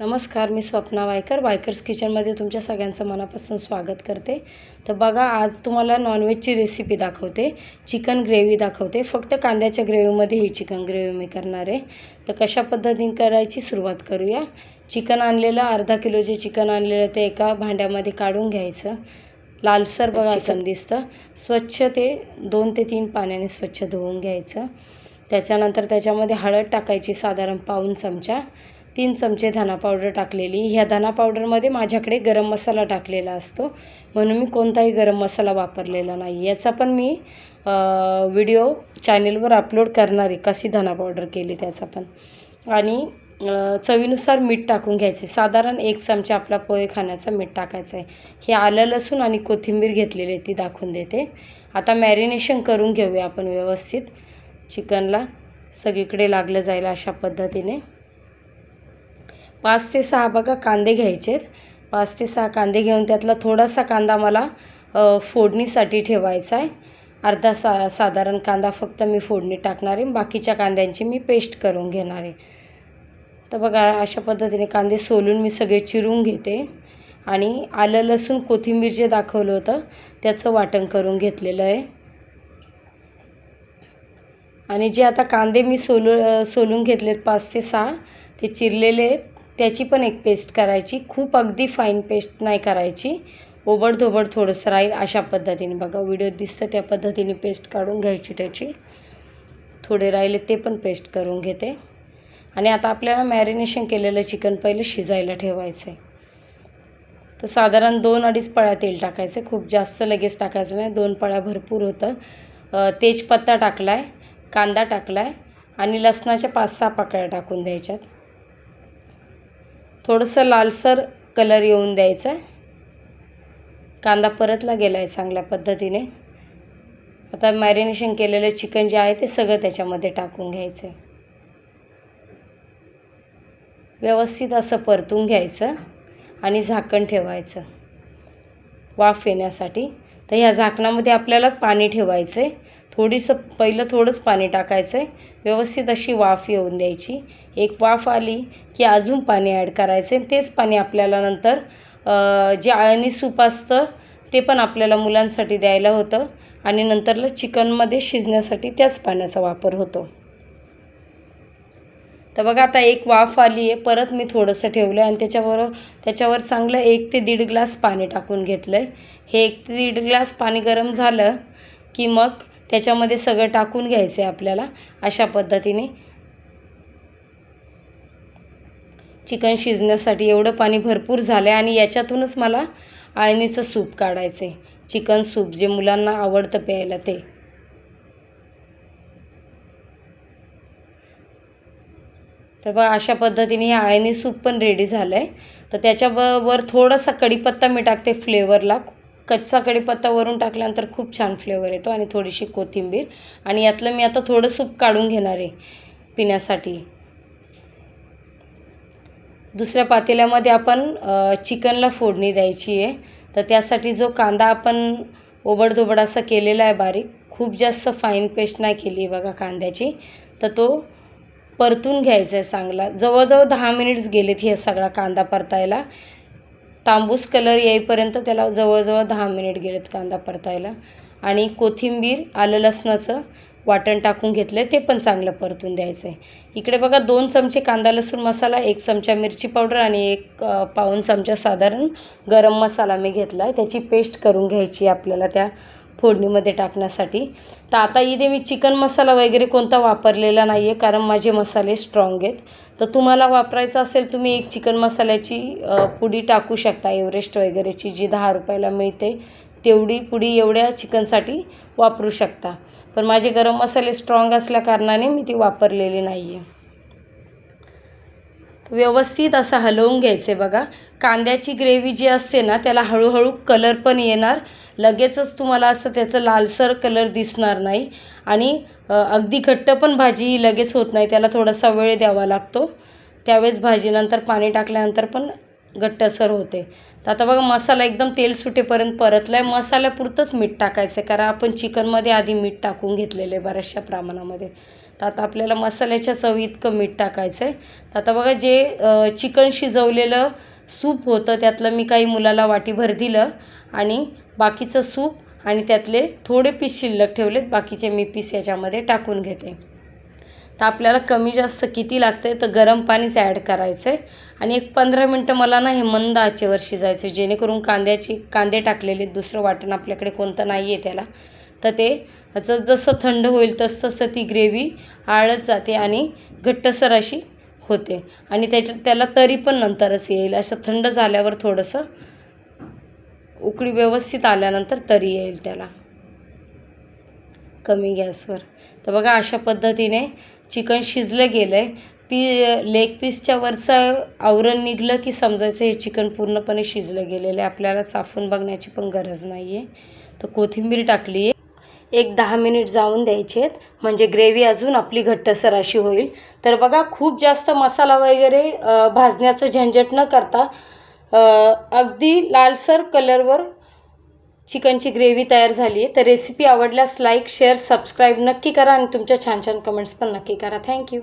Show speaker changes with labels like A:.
A: नमस्कार मी स्वप्ना वायकर. वायकर्स किचनमध्ये तुमच्या सगळ्यांचं मनापासून स्वागत करते. तर बघा आज तुम्हाला नॉनव्हेजची रेसिपी दाखवते. चिकन ग्रेव्ही दाखवते. फक्त कांद्याच्या ग्रेव्हीमध्ये ही चिकन ग्रेव्ही मी करणार आहे. तर कशा पद्धतीने करायची सुरुवात करूया. चिकन आणलेलं अर्धा किलो जे चिकन आणलेलं ते एका भांड्यामध्ये काढून घ्यायचं. लालसर बघा असं दिसतं. स्वच्छ ते दोन ते तीन पाण्याने स्वच्छ धुवून घ्यायचं. त्याच्यानंतर त्याच्यामध्ये हळद टाकायची साधारण पाऊन चमचा. तीन चमचे धना पावडर टाकलेली. ह्या धना पावडरमध्ये माझ्याकडे गरम मसाला टाकलेला असतो. म्हणून मी कोणताही गरम मसाला वापरलेला नाही. याचा पण मी व्हिडिओ चॅनेलवर अपलोड करणार आहे. कशी धना पावडर केली त्याचा पण. आणि चवीनुसार मीठ टाकून घ्यायचे. साधारण एक चमचा आपला पोहे खाण्याचा मीठ टाकायचं आहे हे आलं लसूण आणि कोथिंबीर घेतलेली आहे ती दाखवून देते. आता मॅरिनेशन करून घेऊया आपण व्यवस्थित. चिकनला सगळीकडे लागलं जाईल अशा पद्धतीने. पाच ते सहा बघा कांदे घ्यायचे आहेत. पाच ते सहा कांदे घेऊन त्यातला थोडासा कांदा मला फोडणीसाठी ठेवायचा आहे. अर्धा सा साधारण कांदा फक्त मी फोडणी टाकणार आहे. बाकीच्या कांद्यांची मी पेस्ट करून घेणार आहे. तर बघा अशा पद्धतीने कांदे सोलून मी सगळे चिरून घेते. आणि आलं लसूण कोथिंबीर जे दाखवलं होतं त्याचं वाटण करून घेतलेलं आहे. आणि जे आता कांदे मी सोलू सोलून घेतलेत पाच ते सहा ते चिरलेले आहेत. त्याची पण एक पेस्ट करायची. खूप अगदी फाईन पेस्ट नाही करायची. ओबडधोबड थोडंसं राहील अशा पद्धतीने बघा. व्हिडिओ दिसतं त्या पद्धतीने पेस्ट काढून घ्यायची त्याची. थोडे राहिले ते पण पेस्ट करून घेते. आणि आता आपल्याला मॅरिनेशन केलेलं चिकन पहिलं शिजायला ठेवायचं आहे तर साधारण दोन अडीच पळ्या तेल टाकायचं खूप जास्त लगेच टाकायचं नाही. दोन पळ्या भरपूर होतं. तेजपत्ता टाकला आहे कांदा टाकला आहे आणि लसणाच्या पाच सहा पाकळ्या टाकून द्यायच्यात. थोडंसं लालसर कलर येऊन द्यायचा आहे. कांदा परतला गेला आहे चांगल्या पद्धतीने. आता मॅरिनेशन केलेलं चिकन जे आहे ते सगळं त्याच्यामध्ये टाकून घ्यायचं आहे व्यवस्थित असं परतून घ्यायचं आणि झाकण ठेवायचं. वाफ येण्यासाठी. तर ह्या झाकणामध्ये आपल्याला पाणी ठेवायचं आहे थोडीसं पहिलं थोडंच पाणी टाकायचं आहे व्यवस्थित अशी वाफ येऊन द्यायची. एक वाफ आली की अजून पाणी ॲड करायचं आहे तेच पाणी आपल्याला नंतर जे आळणी सूप असतं ते पण आपल्याला मुलांसाठी द्यायला होतं. आणि नंतरला चिकनमध्ये शिजण्यासाठी त्याच पाण्याचा वापर होतो. तर बघा आता एक वाफ आली आहे. परत मी थोडंसं ठेवलं आहे आणि त्याच्याबरोबर त्याच्यावर चांगलं एक ते दीड ग्लास पाणी टाकून घेतलं आहे हे एक ते दीड ग्लास पाणी गरम झालं की मग त्याच्यामध्ये सगळं टाकून घ्यायचं आहे आपल्याला अशा पद्धतीने. चिकन शिजण्यासाठी एवढं पाणी भरपूर झालं आहे आणि याच्यातूनच मला आळणीचं सूप काढायचं आहे चिकन सूप जे मुलांना आवडतं प्यायला ते. तर बघा अशा पद्धतीने हे आळणी सूप पण रेडी झालं आहे तर त्याच्याबरोबर थोडासा कढीपत्ता मी टाकते फ्लेवरला कच्चा कढीपत्ता वरून टाकल्यानंतर खूप छान फ्लेवर येतो आणि थोडीशी कोथिंबीर. आणि यातलं मी आता थोडं सूप काढून घेणार आहे पिण्यासाठी. दुसऱ्या पातेल्यामध्ये आपण चिकनला फोडणी द्यायची आहे. तर त्यासाठी जो कांदा आपण ओबडधोबड असा केलेला आहे बारीक खूप जास्त फाईन पेस्ट नाही केली आहे बघा कांद्याची. तर तो परतून घ्यायचा आहे चांगला. जवळजवळ दहा मिनिट्स गेलेत हे सगळा कांदा परतायला. तांबूस कलर येईपर्यंत त्याला जवळजवळ दहा मिनिट गेलेत कांदा परतायला. आणि कोथिंबीर आलं लसणाचं वाटण टाकून घेतलं आहे ते पण चांगलं परतून द्यायचं आहे इकडे बघा दोन चमचे कांदा लसूण मसाला एक चमचा मिरची पावडर आणि एक पाऊन पाऊण चमचा साधारण गरम मसाला मी घेतला आहे त्याची पेस्ट करून घ्यायची आपल्याला त्या फोडणीमध्ये टाकण्यासाठी. तर आता इथे मी चिकन मसाला वगैरे कोणता वापरलेला नाही आहे कारण माझे मसाले स्ट्रॉंग आहेत. तर तुम्हाला वापरायचं असेल तुम्ही एक चिकन मसाल्याची पुडी टाकू शकता एव्हरेस्ट वगैरेची जी दहा रुपयाला मिळते तेवढी पुडी एवढ्या चिकनसाठी वापरू शकता. पण माझे गरम मसाले स्ट्रॉंग असल्या कारणाने मी ती वापरलेली नाही आहे व्यवस्थित असं हलवून घ्यायचे बघा. कांद्याची ग्रेव्ही जी असते ना त्याला हळूहळू कलर पण येणार. लगेचच तुम्हाला असं त्याचं लालसर कलर दिसणार नाही. आणि अगदी घट्ट पण भाजी लगेच होत नाही त्याला थोडासा वेळ द्यावा लागतो. त्यावेळेस भाजीनंतर पाणी टाकल्यानंतर पण घट्टसर होते. तर आता बघा मसाला एकदम तेल सुटेपर्यंत परतला आहे मसाल्यापुरतंच मीठ टाकायचं आहे कारण आपण चिकनमध्ये आधी मीठ टाकून घेतलेलं आहे बऱ्याचशा प्रमाणामध्ये. तर आता आपल्याला मसाल्याच्या चवी इतकं मीठ टाकायचं आहे तर आता बघा जे चिकन शिजवलेलं सूप होतं त्यातलं मी काही मुलाला वाटीभर दिलं आणि बाकीचं सूप आणि त्यातले थोडे पीस शिल्लक ठेवलेत. बाकीचे मी पीस याच्यामध्ये टाकून घेते. तर आपल्याला कमी जास्त किती लागतं आहे तर गरम पाणीच ॲड करायचं आहे आणि एक पंधरा मिनटं मला ना हे मंद आचेवर शिजायचं जेणेकरून कांद्याची कांदे टाकलेले दुसरं वाटण आपल्याकडे कोणतं नाही आहे त्याला. तर ते जसं थंड होईल तसतसं ती ग्रेव्ही आळत जाते आणि घट्टसर अशी होते. आणि त्याच्या त्याला तरी पण नंतरच येईल. असं थंड झाल्यावर थोडंसं उकळी व्यवस्थित आल्यानंतर तरी येईल त्याला. कमी गॅसवर. तर बघा अशा पद्धतीने चिकन शिजलं गेलं आहे पी लेग पीसच्या वरचं आवरण निघलं की समजायचं हे चिकन पूर्णपणे शिजलं गेलेलं आहे. आपल्याला चाफून बघण्याची पण गरज नाही आहे तर कोथिंबीर टाकली. आहे एक दहा मिनिट जाऊन द्यायचे आहेत. म्हणजे ग्रेव्ही अजून आपली घट्टसर अशी होईल. तर बघा खूप जास्त मसाला वगैरे भाजण्याचं झंझट न करता अगदी लालसर कलरवर चिकनची ग्रेव्ही तयार झाली आहे. तर रेसिपी आवडल्यास लाईक शेअर सबस्क्राईब नक्की करा आणि तुमच्या छान छान कमेंट्स पण नक्की करा. थँक्यू.